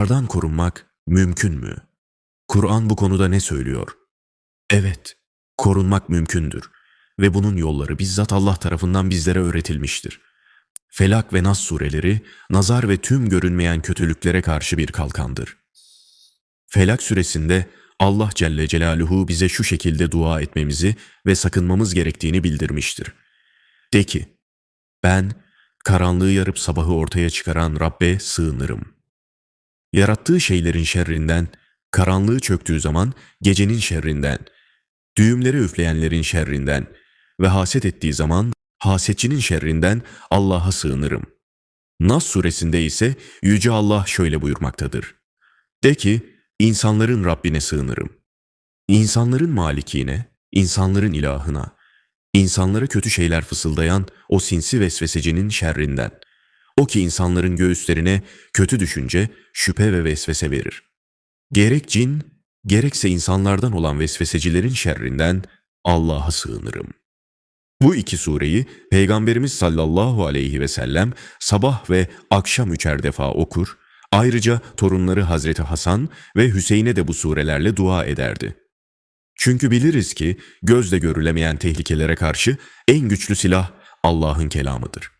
Şeytanlardan korunmak mümkün mü? Kur'an bu konuda ne söylüyor? Evet, korunmak mümkündür ve bunun yolları bizzat Allah tarafından bizlere öğretilmiştir. Felak ve Nas sureleri, nazar ve tüm görünmeyen kötülüklere karşı bir kalkandır. Felak suresinde Allah Celle Celaluhu bize şu şekilde dua etmemizi ve sakınmamız gerektiğini bildirmiştir. De ki, ben karanlığı yarıp sabahı ortaya çıkaran Rabbe sığınırım. Yarattığı şeylerin şerrinden, karanlığı çöktüğü zaman gecenin şerrinden, düğümleri üfleyenlerin şerrinden ve haset ettiği zaman hasetçinin şerrinden Allah'a sığınırım. Nas suresinde ise Yüce Allah şöyle buyurmaktadır. De ki, insanların Rabbine sığınırım. İnsanların malikine, insanların ilahına, insanlara kötü şeyler fısıldayan o sinsi vesvesecinin şerrinden. O ki insanların göğüslerine kötü düşünce, şüphe ve vesvese verir. Gerek cin, gerekse insanlardan olan vesvesecilerin şerrinden Allah'a sığınırım. Bu iki sureyi Peygamberimiz sallallahu aleyhi ve sellem sabah ve akşam üçer defa okur, ayrıca torunları Hazreti Hasan ve Hüseyin'e de bu surelerle dua ederdi. Çünkü biliriz ki gözle görülemeyen tehlikelere karşı en güçlü silah Allah'ın kelamıdır.